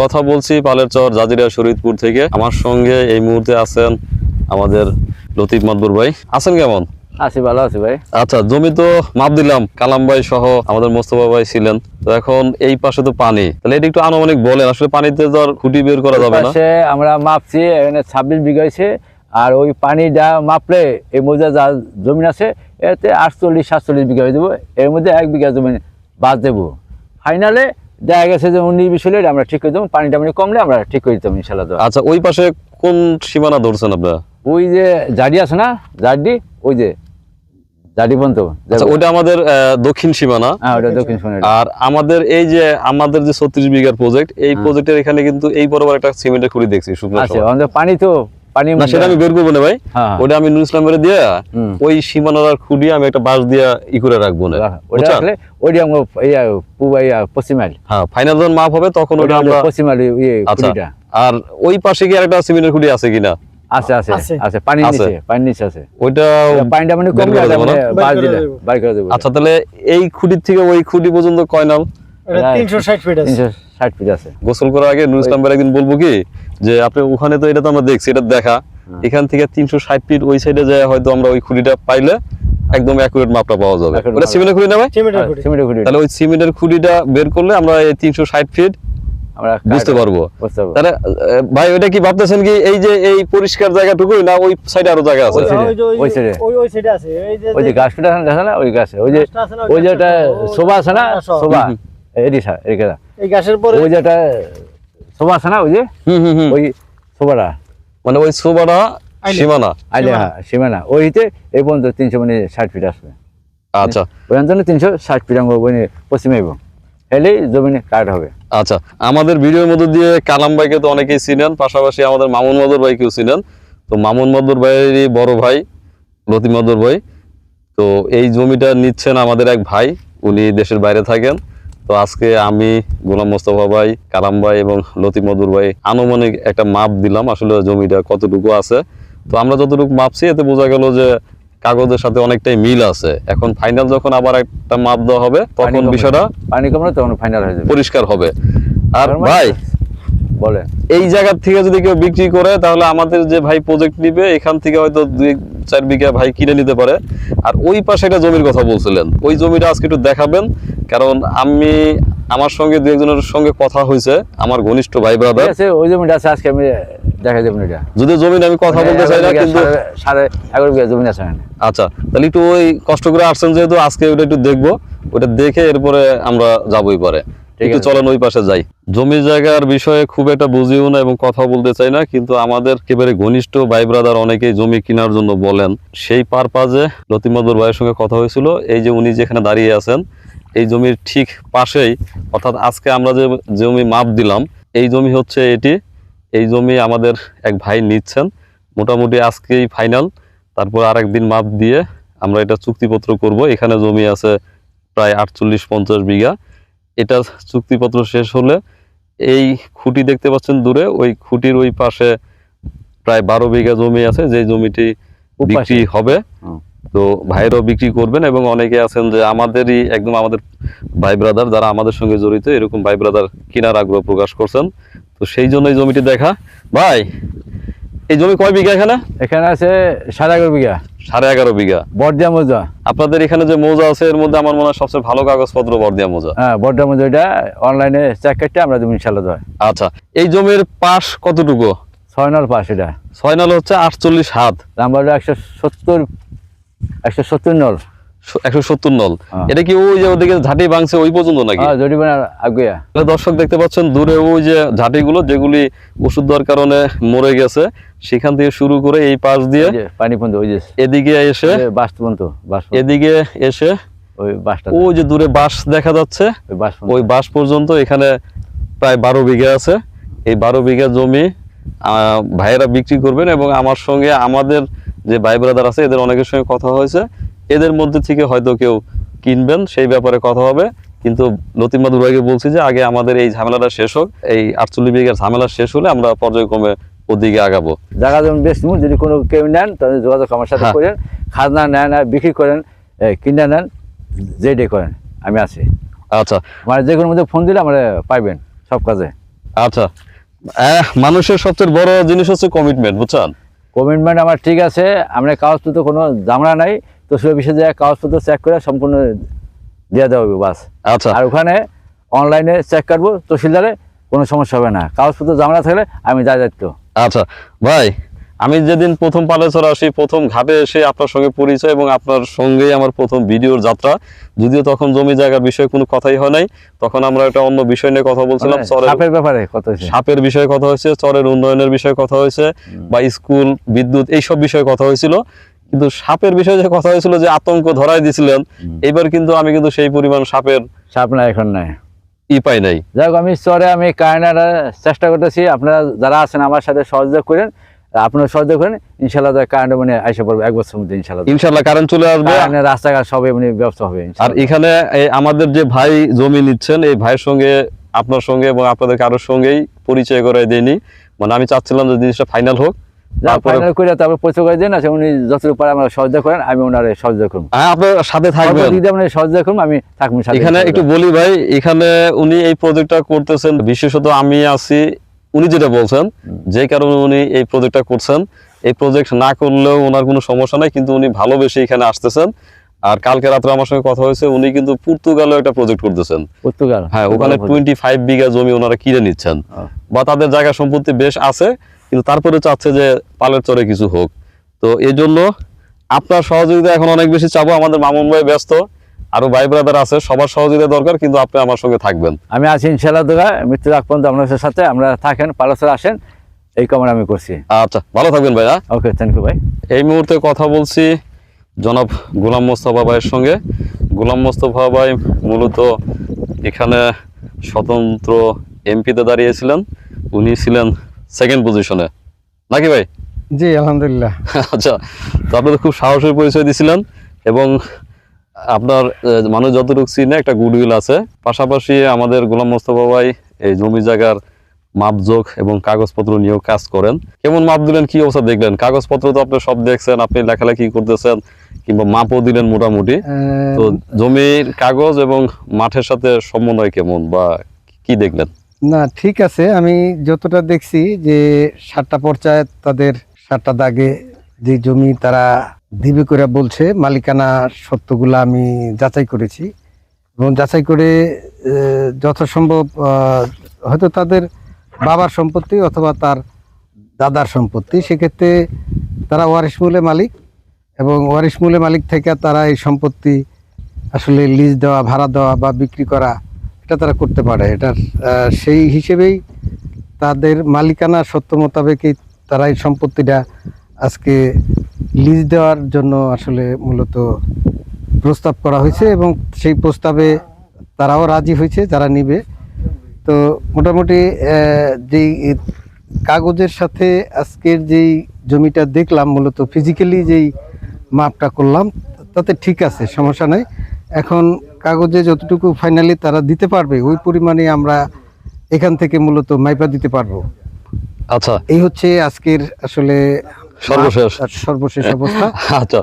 কথা বলছি পালের চর জাজিরা শরীদপুর থেকে। আমার সঙ্গে এই মুহূর্তে আছেন আমাদের লতিফ মাদবুর ভাই। আছেন কেমন? আছি ভালো আছি ভাই। আচ্ছা জমি তো মাপ দিলাম কালাম ভাই সহ আমাদের মোস্তফা ভাই ছিলেন। তো এখন এই পাশে তো পানি। তাহলে এটা একটু আনুমানিক বলেন আসলে পানিতে তো আর খুঁটি বের করা যাবে না। আমরা মাপছি এখানে ছাব্বিশ বিঘা হয়েছে। আর ওই পানি যা মাপলে এই মধ্যে যা জমি আছে এতে আটচল্লিশ সাতচল্লিশ বিঘা হয়ে যাব। এর মধ্যে এক বিঘা জমি বাদ দেবো। ফাইনালে দেখা গেছে যে উনিশ বিশ হলে আমরা ঠিক করে দেবো পানিটা মানে কমলে আমরা ঠিক করে দিতাম ইনশাল্লাহ আচ্ছা ওই পাশে কোন সীমানা ধরছেন আপনারা? ওই যে জাডি আছে না? জাডি ওই যে জাডি পর্যন্ত। আচ্ছা আমাদের আহ, দক্ষিণ সীমানা। হ্যাঁ ওটা দক্ষিণ আর আমাদের এই যে আমাদের যে ছত্রিশ বিঘার প্রজেক্ট এই হ্যাঁ। প্রজেক্টের এখানে কিন্তু এই বরাবর একটা সিমেন্টের খুঁড়ি দেখছি শুকনো। আমাদের পানি তো পানি না সেটা আমি বের করব না ভাই। ওটা আমি নুর ইসলামের দিয়ে ওই সীমানার খুঁড়ি আমি একটা বাঁশ দিয়ে ই করে রাখব না। ওটা আসলে ওইটা আমরা পশ্চিমাল হ্যাঁ ফাইনাল যখন মাপ হবে তখন ওটা আমরা পশ্চিমাল আচ্ছা আর ওই পাশে কি আরেকটা সিমেন্টের খুঁড়ি আছে কিনা? আছে আছে আছে। আছে পানি নিচে পানি নিচে আছে। ওইটা পানিটা মানে বের করে দেবো মানে দিলে বাইর করে দেবো। আচ্ছা তাহলে এই খুঁটির থেকে ওই খুঁটি পর্যন্ত কয় নাম ফিট আছে। ফিট আছে। গোসল করার আগে নুর ইসলাম একদিন বলব কি যে আপনি ওখানে তো এটা তো আমরা দেখছি এটা দেখা। এখান থেকে তিনশো ষাট ফিট ওই সাইডে যায় হয়তো আমরা ওই খুঁড়িটা পাইলে একদম অ্যাকুরেট মাপটা পাওয়া যাবে। ওটা সিমেন্টের খুঁড়ি না ভাই? সিমেন্টের খুঁটি তাহলে ওই সিমেন্টের খুঁড়িটা বের করলে আমরা এই তিনশো ষাট ফিট আমরা বুঝতে পারব। তাহলে ভাই ওইটা কি ভাবতেছেন কি এই যে এই পরিষ্কার জায়গাটুকুই না ওই সাইডে আরও জায়গা আছে? ওই সাইডে আছে। ওই যে গাছ কাটা দেখা না? ওই গাছে। ওই যে গাছটা আছে না, ওই ওই যে গাছটা শোভা আছে না? হ্যাঁ, শোভা। এই গাছের পরে ওই শোভা আছে না ওই যে? হুম হুম হুম। ওই শোভাটা? মানে ওই আইলে। সীমানা। আইলে হ্যাঁ সীমানা। ওইতে এই পর্যন্ত তিনশো মানে ষাট ফিট আসবে। আচ্ছা। ওই অঞ্চলে তিনশো ষাট ফিট মানে পশ্চিমে এবং এলেই জমিনে কাট হবে। আচ্ছা আমাদের ভিডিওর মধ্যে দিয়ে কালাম ভাইকে তো অনেকেই চিনেন পাশাপাশি আমাদের মামুন মদর ভাইকেও চিনেন। তো মামুন মদর ভাইয়েরই বড় ভাই লতি মদর ভাই। তো এই জমিটা নিচ্ছেন আমাদের এক ভাই উনি দেশের বাইরে থাকেন। তো আজকে আমি গোলাম মোস্তফা ভাই কালাম ভাই এবং লতি মধুর ভাই আনুমানিক একটা মাপ দিলাম আসলে জমিটা কতটুকু আছে। তো আমরা যতটুকু মাপছি এতে বোঝা গেল যে কাগজের সাথে অনেকটাই মিল আছে। এখন ফাইনাল যখন আবার একটা মাপ দেওয়া হবে তখন বিষয়টা পানি তখন ফাইনাল হয়ে যাবে। পরিষ্কার হবে। আর ভাই বলে এই জায়গা থেকে যদি কেউ বিক্রি করে তাহলে আমাদের যে ভাই প্রজেক্ট নিবে এখান থেকে হয়তো দুই চার বিঘা ভাই কিনে নিতে পারে। আর ওই পাশে একটা জমির কথা বলছিলেন। ওই জমিটা আজকে একটু দেখাবেন। কারণ আমি আমার সঙ্গে দু একজনের সঙ্গে কথা হয়েছে আমার ঘনিষ্ঠ ভাই ব্রাদার আছে ওই জমিটা আছে আজকে আমি দেখা যাবেন এটা। যদি জমিন আমি কথা বলতে চাই না কিন্তু সাড়ে- এগারো বিঘা জমি আছে আচ্ছা তাহলে একটু ওই কষ্ট করে আসছেন যেহেতু আজকে ওটা একটু দেখব। ওটা দেখে এরপরে আমরা যাবোই পরে ঠিক একটু। চলেন ওই পাশে যাই। জমি জায়গার বিষয়ে খুব একটা বুঝিও না এবং কথা বলতে চাই না কিন্তু আমাদের একেবারে ঘনিষ্ঠ ভাই ব্রাদার অনেকেই জমি কেনার জন্য বলেন। সেই পারপাজে লতিমদুর ভাইয়ের সঙ্গে কথা হয়েছিল এই যে উনি যেখানে দাঁড়িয়ে আছেন এই জমির ঠিক পাশেই অর্থাৎ আজকে আমরা যে জমি মাপ দিলাম এই জমি হচ্ছে এটি। এই জমি আমাদের এক ভাই নিচ্ছেন। মোটামুটি আজকেই ফাইনাল। তারপর আরেক দিন মাপ দিয়ে আমরা এটা চুক্তিপত্র করব। এখানে জমি আছে প্রায় আটচল্লিশ পঞ্চাশ বিঘা। এটা চুক্তিপত্র শেষ হলে এই খুঁটি দেখতে পাচ্ছেন দূরে ওই খুঁটির ওই পাশে প্রায় বারো বিঘা জমি আছে। যে জমিটি। বিক্রি হবে। তো ভাইরাও বিক্রি করবেন এবং অনেকে আছেন যে আমাদেরই একদম আমাদের ভাই ব্রাদার যারা আমাদের সঙ্গে জড়িত এরকম ভাই ব্রাদার কেনার আগ্রহ প্রকাশ করছেন। তো সেই জন্য এই জমিটি দেখা। ভাই এই জমি কয় বিঘা এখানে? এখানে আছে সাড়ে এগারো বিঘা। সাড়ে এগারো বিঘা। বর্দিয়া মৌজা। আপনাদের এখানে যে মৌজা আছে এর মধ্যে আমার মনে হয় সবচেয়ে ভালো কাগজপত্র বর্দিয়া মৌজা। হ্যাঁ বর্দিয়া মৌজা এটা অনলাইনে চেক কেটে আমরা জমি ইনশাল্লাহ দেয় আচ্ছা এই জমির পাশ কতটুকু? ছয় নল পাস এটা। ছয় নাল হচ্ছে আটচল্লিশ হাত। নাম্বার একশো সত্তর একশো সত্তর নল। একশো সত্তর নল। হ্যাঁ। এটা কি ওই যে ওদিকে ঝাঁটি ভাঙছে ওই পর্যন্ত নাকি? হ্যাঁ দর্শক দেখতে পাচ্ছেন দূরে ওই যে ঝাঁটিগুলো যেগুলি ওষুধ দেওয়ার কারণে মরে গেছে সেখান থেকে শুরু করে এই পাশ দিয়ে পানি পর্যন্ত ওই যে এদিকে এসে বাস পর্যন্ত এদিকে এসে ওই বাসটা ওই যে দূরে দেখা যাচ্ছে ওই বাস পর্যন্ত। এখানে প্রায় বারো বিঘা আছে। এই বারো বিঘা জমি আহ, ভাইয়েরা বিক্রি করবেন এবং আমার সঙ্গে আমাদের যে ভাই ব্রাদার আছে এদের অনেকের সঙ্গে কথা হয়েছে। এদের মধ্যে থেকে হয়তো কেউ কিনবেন সেই ব্যাপারে কথা হবে। কিন্তু লতিমা দুর্ভাইকে বলছি যে আগে আমাদের এই ঝামেলাটা শেষ হোক। এই আটচল্লিশ বিঘার ঝামেলা শেষ হলে আমরা পর্যায়ক্রমে ওদিকে আগাবো। জায়গা যেমন বেশ যদি কোনো কেউ নেন তাহলে যোগাযোগ আমার সাথে হ্যাঁ। করেন। খাজনা নেন আর বিক্রি করেন কিনে নেন যেটাই করেন আমি আছি। আচ্ছা। মানে যে কোনো মধ্যে ফোন দিলে আমরা পাইবেন সব কাজে। আচ্ছা। মানুষের সবচেয়ে বড় জিনিস হচ্ছে কমিটমেন্ট বুঝছেন? কমিটমেন্ট আমার ঠিক আছে আমরা কাগজপত্র কোনো জামড়া নাই তো সে বিষয়ে যায় কাগজপত্র চেক করে সম্পূর্ণ দিয়ে দেওয়া হবে বাস। আচ্ছা। আর ওখানে অনলাইনে চেক কাটবো তহসিলদারে কোনো সমস্যা হবে না। কাগজপত্র জামড়া থাকলে আমি যা দায়িত্ব আচ্ছা ভাই আমি যেদিন প্রথম পালেচর আসি প্রথম ঘাটে এসে আপনার সঙ্গে পরিচয় এবং আপনার সঙ্গেই আমার প্রথম ভিডিওর যাত্রা। যদিও তখন জমি জায়গার বিষয়ে কোনো কথাই হয় নাই তখন আমরা একটা অন্য বিষয় নিয়ে কথা বলছিলাম মানে সাপের ব্যাপারে সাপের বিষয়ে কথা হয়েছে চরের উন্নয়নের বিষয়ে কথা হয়েছে বা স্কুল বিদ্যুৎ এইসব বিষয়ে কথা হয়েছিল। কিন্তু সাপের বিষয়ে যে কথা হয়েছিল যে আতঙ্ক ধরাই দিছিলেন এবার কিন্তু আমি কিন্তু সেই পরিমাণ সাপের সাপ না এখন নাই। ই পাই নাই। যাই হোক আমি চরে আমি কায়নার চেষ্টা করতেছি আপনারা যারা আছেন আমার সাথে সহযোগ করেন। আপনারা সহযোগ করেন ইনশাল্লাহ কারেন্ট মানে আইসা পড়বে এক বছর মধ্যে ইনশাল্লাহ ইনশাল্লাহ কারেন্ট চলে আসবে। রাস্তাঘাট সব এমনি ব্যবস্থা হবে আর এখানে আমাদের যে ভাই জমি নিচ্ছেন এই ভাইয়ের সঙ্গে আপনার সঙ্গে এবং আপনাদের কারোর সঙ্গেই পরিচয় করে দেয়নি। মানে আমি চাচ্ছিলাম যে জিনিসটা ফাইনাল হোক ফাইনাল করে তারপর পরিচয় করে দেন আছে উনি যতটুকু পারে আমরা সহযোগ করেন আমি ওনার সহযোগ করব। হ্যাঁ আপনার সাথে থাকবেন। যদি আপনি সহযোগ করুন আমি থাকব এখানে একটু বলি ভাই এখানে উনি এই প্রজেক্টটা করতেছেন বিশেষত আমি আছি উনি যেটা বলছেন যে কারণে উনি এই প্রজেক্টটা করছেন এই প্রজেক্ট না করলেও ওনার কোনো সমস্যা নাই কিন্তু উনি ভালোবেসে এখানে আসতেছেন। আর কালকে রাত্রে আমার সঙ্গে কথা হয়েছে উনি কিন্তু পর্তুগালে একটা প্রজেক্ট করতেছেন। পর্তুগাল? হ্যাঁ ওখানে টোয়েন্টি ফাইভ বিঘা জমি ওনারা কিনে নিচ্ছেন। বা তাদের জায়গা সম্পত্তি বেশ আছে কিন্তু তারপরে চাচ্ছে যে পালের চরে কিছু হোক। তো এই জন্য আপনার সহযোগিতা এখন অনেক বেশি চাবো আমাদের মামুন ভাই ব্যস্ত। আরও ভাই ব্রাদার আছে সবার সহযোগিতা দরকার কিন্তু আপনি আমার সঙ্গে থাকবেন। আমি আছি ইনশাল্লাহ দোকা মৃত্যু রাখ পর্যন্ত আপনাদের সাথে আমরা থাকেন পালাসর আসেন এই কামনা আমি করছি। আচ্ছা ভালো থাকবেন ভাইয়া। ওকে থ্যাংক ইউ ভাই এই মুহূর্তে কথা বলছি জনাব গোলাম মোস্তফা ভাইয়ের সঙ্গে। গোলাম মোস্তফা ভাই মূলত এখানে স্বতন্ত্র এমপিতে দাঁড়িয়েছিলেন উনি ছিলেন সেকেন্ড পজিশনে নাকি ভাই? জি আলহামদুলিল্লাহ। আচ্ছা তো আপনি তো খুব সাহসের পরিচয় দিছিলেন এবং আপনার মানুষ যতটুকু চিনে একটা গুডউইল আছে। পাশাপাশি আমাদের গোলাম মোস্তফা ভাই এই জমি জায়গার মাপজোক এবং কাগজপত্র নিয়েও কাজ করেন। কেমন মাপ দিলেন কি অবস্থা দেখলেন? কাগজপত্র তো আপনি সব দেখছেন আপনি লেখালেখি করতেছেন কিংবা মাপও দিলেন মোটামুটি। তো জমির কাগজ এবং মাঠের সাথে সমন্বয় কেমন বা কি দেখলেন? না ঠিক আছে। আমি যতটা দেখছি যে সাতটা পর্যায়ে তাদের সাতটা দাগে যে জমি তারা দিবে করে বলছে মালিকানা সত্যগুলো আমি যাচাই করেছি এবং যাচাই করে যথাসম্ভব হয়তো তাদের বাবার সম্পত্তি অথবা তার দাদার সম্পত্তি। সেক্ষেত্রে তারা ওয়ারিশ মূলে মালিক এবং ওয়ারিশ মূলে মালিক থেকে তারা এই সম্পত্তি আসলে লিজ দেওয়া ভাড়া দেওয়া বা বিক্রি করা এটা তারা করতে পারে। আহ, সেই হিসেবেই তাদের মালিকানা সত্য মোতাবেকই তারা এই সম্পত্তিটা আজকে লিজ দেওয়ার জন্য আসলে মূলত প্রস্তাব করা হয়েছে এবং সেই প্রস্তাবে তারাও রাজি হয়েছে যারা নিবে। তো মোটামুটি যেই কাগজের সাথে আজকের যেই জমিটা দেখলাম মূলত ফিজিক্যালি যেই মাপটা করলাম তাতে ঠিক আছে সমস্যা নাই। এখন কাগজে যতটুকু ফাইনালি তারা দিতে পারবে ওই পরিমাণে আমরা এখান থেকে মূলত মাইপা দিতে পারব। আচ্ছা। এই হচ্ছে আজকের আসলে সর্বশেষ। আর সর্বশেষ অবস্থা আচ্ছা